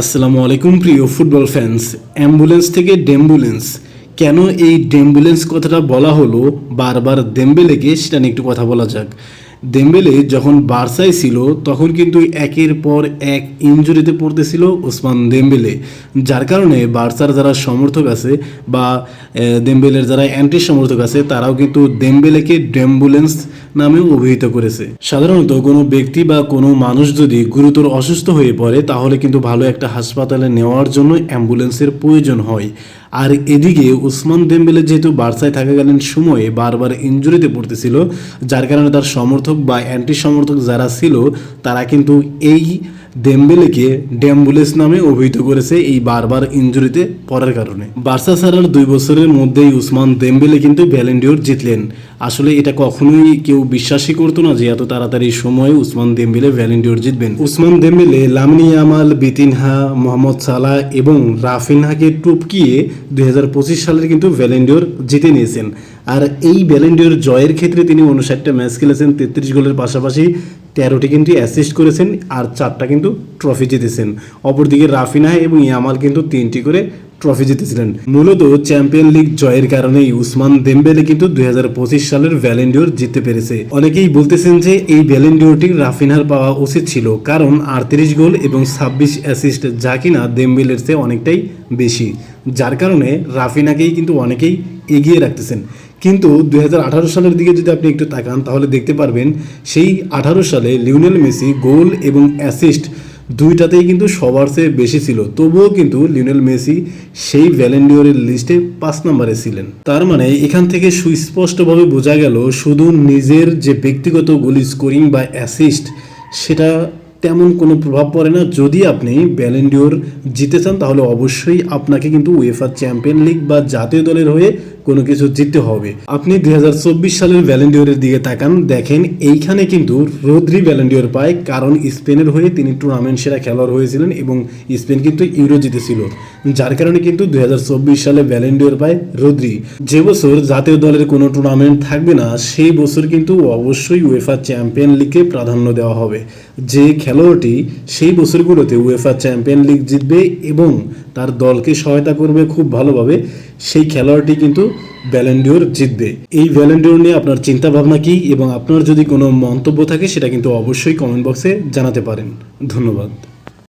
আসসালামু আলাইকুম, প্রিয় ফুটবল ফ্যান্স অ্যাম্বুলেন্স থেকে ডেম্বুলেন্স কেন এই ডেম্বুলেন্স কথাটা বলা হলো? বারবার দেম্বেলেকে সেটা নিয়ে একটু কথা বলা যাক। দেম্বেলে যখন বার্সায় ছিল, তখন কিন্তু একের পর এক ইনজুরিতে পড়তেছিল ওসমান দেম্বেলে যার কারণে বার্সার যারা সমর্থক আছে বা দেম্বেলের যারা অ্যান্টি সমর্থক আছে, তারাও কিন্তু দেম্বেলেকে ডেম্বুলেন্স নামেও অভিহিত করেছে। সাধারণত কোনো ব্যক্তি বা কোনো মানুষ যদি গুরুতর অসুস্থ হয়ে পড়ে, তাহলে কিন্তু ভালো একটা হাসপাতালে নেওয়ার জন্য অ্যাম্বুলেন্সের প্রয়োজন হয়। আর এদিকে উসমান দেম্বেলে যেহেতু বার্সায় থাকাকালীন সময়ে বারবার ইঞ্জুরিতে পড়তেছিল, যার কারণে তার সমর্থক বা অ্যান্টি সমর্থক যারা ছিল, তারা কিন্তু এই দেম্বেলেকে ড্যাম্বুলেন্স নামে অভিহিত করেছে এই বারবার ইনজুরিতে পড়ার কারণে। বার্সা ছাড়ার দুই বছরের মধ্যেই উসমান দেম্বেলে কিন্তু ভ্যালেন্ডিওর জিতলেন। আসলে এটা কখনোই কেউ বিশ্বাসই করতো না যে এত তাড়াতাড়ি সময়ে উসমান দেম্বেলে ভ্যালেন্ডিওর জিতবেন। Ousmane Dembele Lamine Yamal Vitinha, Mohamed Salah এবং রাফিনহাকে টুপকিয়ে দুই হাজার পঁচিশ সালের কিন্তু ভ্যালেন্ডিওর জিতে নিয়েছেন। আর এই ভ্যালেন্ডিওর জয়ের ক্ষেত্রে তিনি উনষাটটা ম্যাচ খেলেছেন, তেত্রিশ গোলের পাশাপাশি তেরোটি কিন্তু অ্যাসিস্ট করেছেন আর চারটা কিন্তু ট্রফি জিতেছেন। অপরদিকে রাফিনা এবং ইয়ামাল কিন্তু তিনটি করে ট্রফি জিতেছিলেন। মূলত চ্যাম্পিয়ন লিগ জয়ের কারণেই উসমান দেম্বেলে কিন্তু দুই হাজার পঁচিশ সালের ভ্যালেন্ডিওর জিততে পেরেছে। অনেকেই বলতেছেন যে এই ভ্যালেন্ডিওরটি রাফিনার পাওয়া উচিত ছিল, কারণ আটত্রিশ গোল এবং ছাব্বিশ অ্যাসিস্ট যা কিনা দেম্বেলের চেয়ে অনেকটাই বেশি। যার কারণে রাফিনাকেই কিন্তু অনেকেই এগিয়ে রাখতেছেন। কিন্তু দুই হাজার আঠারো সালের দিকে যদি আপনি একটু তাকান, তাহলে দেখতে পারবেন সেই আঠারো সালে লিওনেল মেসি গোল এবং অ্যাসিস্ট দুইটাতেই কিন্তু সবার চেয়ে বেশি ছিল। তবুও কিন্তু লিওনেল মেসি সেই ভ্যালেন্ডিওরের লিস্টে পাঁচ নম্বরে ছিলেন। তার মানে এখান থেকে সুস্পষ্টভাবে বোঝা গেল শুধু নিজের যে ব্যক্তিগত গোল স্কোরিং বা অ্যাসিস্ট সেটা তেমন কোনো প্রভাব পড়ে না। যদি আপনি ব্যালেন্ডিওর জিতে চান, তাহলে অবশ্যই আপনাকে কিন্তু উয়েফা চ্যাম্পিয়ন লিগ বা জাতীয় দলের হয়ে কোনো কিছু জিততে হবে। আপনি দুই হাজার চব্বিশ সালের ভ্যালেন্ডিওরের দিকে তাকান, দেখেন এইখানে কিন্তু রোদ্রি ভ্যালেন্ডিওর পায়, কারণ স্পেনের হয়ে তিনি টুর্নামেন্ট সেরা খেলোয়াড় হয়েছিলেন এবং স্পেন কিন্তু ইউরো জিতেছিল। যার কারণে কিন্তু দুই হাজার চব্বিশ সালে ভ্যালেন্ডিওর পায় রোদ্রি। যে বছর জাতীয় দলের কোনো টুর্নামেন্ট থাকবে না, সেই বছর কিন্তু অবশ্যই উয়েফা চ্যাম্পিয়ন লিগকে প্রাধান্য দেওয়া হবে। যে খেলোয়াড়টি সেই বছরগুলোতে উয়েফা চ্যাম্পিয়ন লিগ জিতবে এবং তার দলকে সহায়তা করবে খুব ভালোভাবে, সেই খেলোয়াড়টি কিন্তু ভ্যালেন্ডিওর জিতবে। এই ভ্যালেন্ডিওর নিয়ে আপনার চিন্তা ভাবনা কি এবং আপনার যদি কোনো মন্তব্য থাকে সেটা কিন্তু অবশ্যই কমেন্ট বক্সে জানাতে পারেন। ধন্যবাদ।